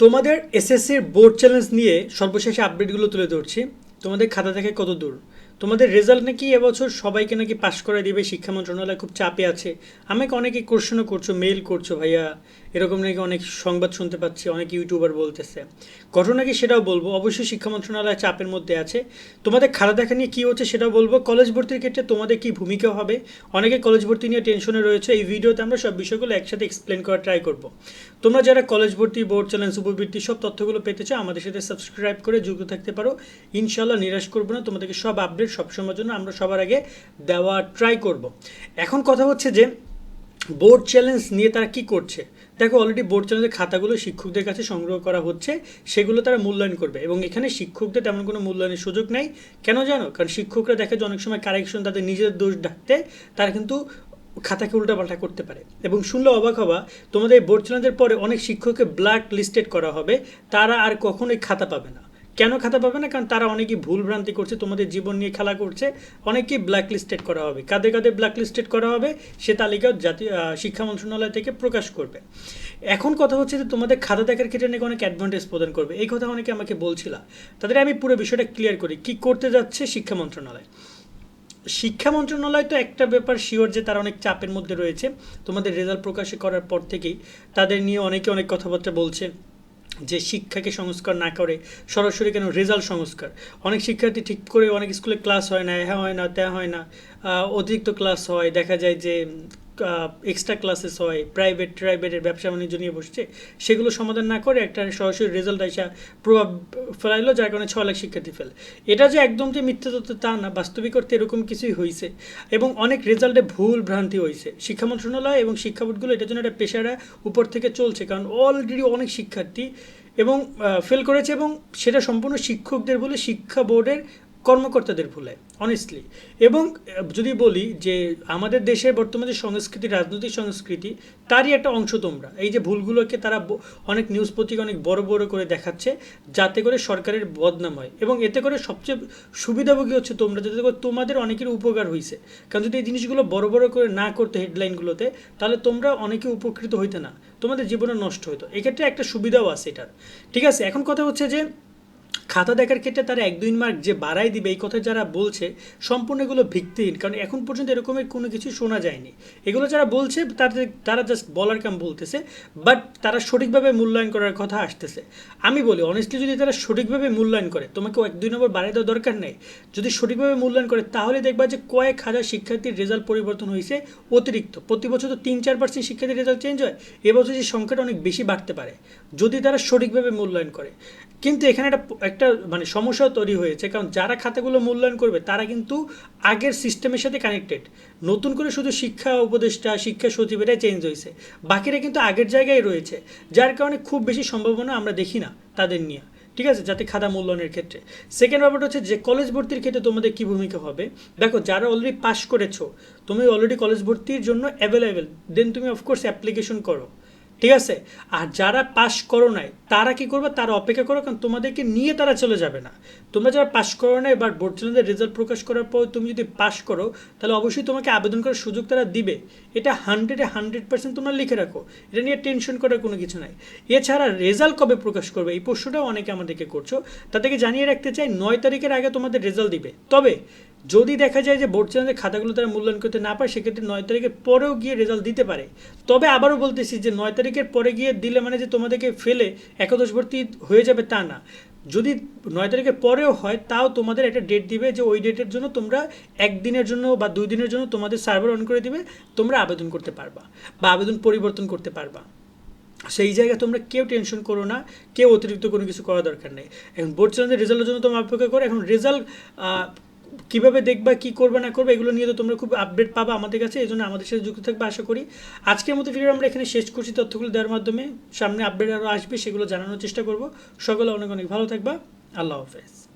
তোমাদের এসএসসির board challenge নিয়ে সর্বশেষ আপডেটগুলো তুলে ধরছি। তোমাদের খাতা থেকে কত দূর? তোমাদের রেজাল্ট নাকি এবছর সবাইকে নাকি পাশ করে দিবে, শিক্ষা মন্ত্রণালয় খুব চাপে আছে। আমাকে অনেকে কোশ্চেনও করছ মেইল করছ ভাইয়া। এরকম নাকি অনেক সংবাদ শুনতে পাচ্ছি, অনেক ইউটিউবার বলতেছে। ঘটনা কি সেটাও বলব। অবশ্যই শিক্ষা মন্ত্রণালয় চাপের মধ্যে আছে। তোমাদের খাতা দেখা নিয়ে কী হচ্ছে সেটাও বলব। কলেজ ভর্তির ক্ষেত্রে তোমাদের কি ভূমিকা হবে? অনেকে কলেজ ভর্তি নিয়ে টেনশনে রয়েছে। এই ভিডিওতে আমরা সব বিষয়গুলো একসাথে এক্সপ্লেন করার ট্রাই করব। তোমরা যারা কলেজ ভর্তি বোর্ড চ্যালেঞ্জ উপবৃত্তি সব তথ্যগুলো পেতে চাও, আমাদের সাথে সাবস্ক্রাইব করে যুক্ত থাকতে পারো। ইনশাল্লাহ নিরাশ করব না। তোমাদেরকে সব আপডেট সবসময়ের জন্য আমরা সবার আগে দেওয়া ট্রাই করব। এখন কথা হচ্ছে যে বোর্ড চ্যালেঞ্জ নিয়ে তারা কি করছে? দেখো অলরেডি বোর্ড চ্যালেঞ্জের খাতাগুলো শিক্ষকদের কাছে সংগ্রহ করা হচ্ছে, সেগুলো তারা মূল্যায়ন করবে এবং এখানে শিক্ষকদের তেমন কোনো মূল্যায়নের সুযোগ নেই। কেন জানো? কারণ শিক্ষকরা দেখে যে অনেক সময় কারেকশন তাদের নিজেদের দোষ ঢাকতে তারা কিন্তু খাতাকে উল্টাপাল্টা করতে পারে। এবং শুনলে অবাক হবা, তোমাদের এই বোর্ড চ্যালেঞ্জের পরে অনেক শিক্ষককে ব্ল্যাক লিস্টেড করা হবে, তারা আর কখনোই খাতা পাবে না। কেন খাতা পাবে না? কারণ তারা অনেকেই ভুল ভ্রান্তি করছে, তোমাদের জীবন নিয়ে খেলা করছে অনেকেই ব্ল্যাক লিস্টেড করা হবে। কাদের কাদের ব্ল্যাক লিস্টেড করা হবে, সে তালিকাও জাতীয় শিক্ষা মন্ত্রণালয় থেকে প্রকাশ করবে। এখন কথা হচ্ছে যে তোমাদের খাতা দেখার ক্ষেত্রে নাকি অনেক অ্যাডভান্টেজ প্রদান করবে। এই কথা অনেকে আমাকে বলছিল। তাদের আমি পুরো বিষয়টা ক্লিয়ার করি। কি করতে যাচ্ছে শিক্ষা মন্ত্রণালয়? শিক্ষা মন্ত্রণালয় তো একটা ব্যাপার শিওর যে তারা অনেক চাপের মধ্যে রয়েছে। তোমাদের রেজাল্ট প্রকাশ করার পর থেকেই তাদের নিয়ে অনেকে অনেক কথাবার্তা বলছে। যে শিক্ষাকে সংস্কার না করে সরাসরি কেন রেজাল্ট সংস্কার? অনেক শিক্ষার্থী ঠিক করে অনেক স্কুলে ক্লাস হয় না হ্যাঁ হয় না, তা হয় না অতিরিক্ত ক্লাস হয়। দেখা যায় যে এক্সট্রা ক্লাসেস হয় প্রাইভেট প্রাইভেটের ব্যবসা বাণিজ্য নিয়ে বসছে, সেগুলো সমাধান না করে একটা সরাসরি রেজাল্ট আসা প্রভাব ফেলাইলো, যার কারণে ছ লাখ শিক্ষার্থী ফেলে। এটা যে একদম যে মিথ্যা তথ্য তা না, বাস্তবিক অর্থে এরকম কিছুই হয়েছে এবং অনেক রেজাল্টে ভুল ভ্রান্তি হয়েছে শিক্ষা মন্ত্রণালয় এবং শিক্ষা বোর্ডগুলো এটার জন্য একটা পেশারা উপর থেকে চলছে, কারণ অলরেডি অনেক শিক্ষার্থী এবং ফেল করেছে এবং সেটা সম্পূর্ণ শিক্ষকদের বলে শিক্ষা বোর্ডের কর্মকর্তাদের ভুলে অনেস্টলি এবং যদি বলি যে আমাদের দেশের বর্তমানে যে সংস্কৃতি, রাজনৈতিক সংস্কৃতি, তারই একটা অংশ তোমরা। এই যে ভুলগুলোকে তারা অনেক নিউজ পত্রিকা অনেক বড় বড় করে দেখাচ্ছে, যাতে করে সরকারের বদনাম হয়। এবং এতে করে সবচেয়ে সুবিধাভোগী হচ্ছে তোমরা, যাতে করে তোমাদের অনেকের উপকার হয়েছে কারণ যদি এই জিনিসগুলো বড় বড় করে না করতে হেডলাইনগুলোতে তাহলে তোমরা অনেকে উপকৃত হইতে না। তোমাদের জীবনে নষ্ট হতো এক্ষেত্রে একটা সুবিধাও আছে এটার। ঠিক আছে, এখন কথা হচ্ছে যে খাতা দেখার ক্ষেত্রে তারা এক দুই মার্ক যে বাড়াই দিবে, এই কথা যারা বলছে সম্পূর্ণ এগুলো ভিত্তিহীন, কারণ এখন পর্যন্ত এরকমের কোনো কিছু শোনা যায়নি। এগুলো যারা বলছে, তাদের, তারা জাস্ট বলার কাম বলতেছে বাট তারা সঠিকভাবে মূল্যায়ন করার কথা আসতেছে। আমি বলি অনেস্টলি যদি তারা সঠিকভাবে মূল্যায়ন করে, তোমাকে এক দুই নম্বর বাড়াই দেওয়ার দরকার নেই। যদি সঠিকভাবে মূল্যায়ন করে, তাহলে দেখবা যে কয়েক হাজার শিক্ষার্থীর রেজাল্ট পরিবর্তন হয়েছে অতিরিক্ত। প্রতি বছর তো তিন চার পার্সেন্ট শিক্ষার্থীর রেজাল্ট চেঞ্জ হয়। এবছর যে সংখ্যাটা অনেক বেশি বাড়তে পারে। যদি তারা সঠিকভাবে মূল্যায়ন করে। কিন্তু এখানে একটা একটা মানে সমস্যাও তৈরি হয়েছে, কারণ যারা খাতাগুলো মূল্যায়ন করবে, তারা কিন্তু আগের সিস্টেমের সাথে কানেক্টেড নতুন করে শুধু শিক্ষা উপদেষ্টা, শিক্ষা সচিবেরাই চেঞ্জ হয়েছে। বাকিরা কিন্তু আগের জায়গায় রয়েছে, যার কারণে খুব বেশি সম্ভাবনা আমরা দেখি না তাদের নিয়ে, ঠিক আছে? যাতে খাতা মূল্যায়নের ক্ষেত্রে। সেকেন্ড ব্যাপারটা হচ্ছে যে কলেজ ভর্তির ক্ষেত্রে তোমাদের কী ভূমিকা হবে? দেখো, যারা অলরেডি পাস করেছ, তুমি অলরেডি কলেজ ভর্তির জন্য অ্যাভেলেবেল দেন তুমি অফকোর্স অ্যাপ্লিকেশন করো। ঠিক আছে? আর যারা পাস করো নাই তারা কি করবে? তারা অপেক্ষা করো কারণ তোমাদেরকে নিয়ে তারা চলে যাবে না। তোমরা যারা পাস করো নাই বা বোর্ড চ্যালেঞ্জের রেজাল্ট প্রকাশ করার পর তুমি যদি পাস করো, তাহলে অবশ্যই তোমাকে আবেদন করার সুযোগ তারা দিবে। এটা হান্ড্রেডে হান্ড্রেড পার্সেন্ট তোমরা লিখে রাখো। এটা নিয়ে টেনশন করার কোনো কিছু নাই। এছাড়া রেজাল্ট কবে প্রকাশ করবে? এই প্রশ্নটাও অনেকে আমাদেরকে করছ। তাদেরকে জানিয়ে রাখতে চাই, নয় তারিখের আগে তোমাদের রেজাল্ট দিবে। তবে যদি দেখা যায় যে বোর্ড চ্যালেঞ্জের খাতাগুলো তারা মূল্যায়ন করতে না পারে, সেক্ষেত্রে নয় তারিখের পরেও গিয়ে রেজাল্ট দিতে পারে। তবে আবারও বলতেছি যে নয় তারিখের পরে গিয়ে দিলে মানে যে তোমাদেরকে ফেলে একাদশ ভর্তি হয়ে যাবে তা না। যদি নয় তারিখের পরেও হয়, তাও তোমাদের একটা ডেট দিবে যে ওই ডেটের জন্য তোমরা একদিনের জন্য বা দুই দিনের জন্য তোমাদের সার্ভার অন করে দিবে, তোমরা আবেদন করতে পারবা বা আবেদন পরিবর্তন করতে পারবা। সেই জায়গায় তোমরা কেউ টেনশন করো না, কেউ অতিরিক্ত কোনো কিছু করা দরকার নেই। এখন বোর্ড চ্যালেঞ্জের রেজাল্টের জন্য তোমরা অপেক্ষা করো, এখন রেজাল্ট কীভাবে দেখবা, কি করবে, না করবে, এগুলো নিয়ে তো তোমরা খুব আপডেট পাবা আমাদের কাছে এই জন্য আমাদের সাথে যুক্ত থাকবে, আশা করি। আজকের মতো ভিডিও আমরা এখানে শেষ করছি, তথ্যগুলো দেওয়ার মাধ্যমে। সামনে আপডেট আরও আসবে, সেগুলো জানানোর চেষ্টা করব। সকলে অনেক অনেক ভালো থাকবা। আল্লাহ হাফেজ।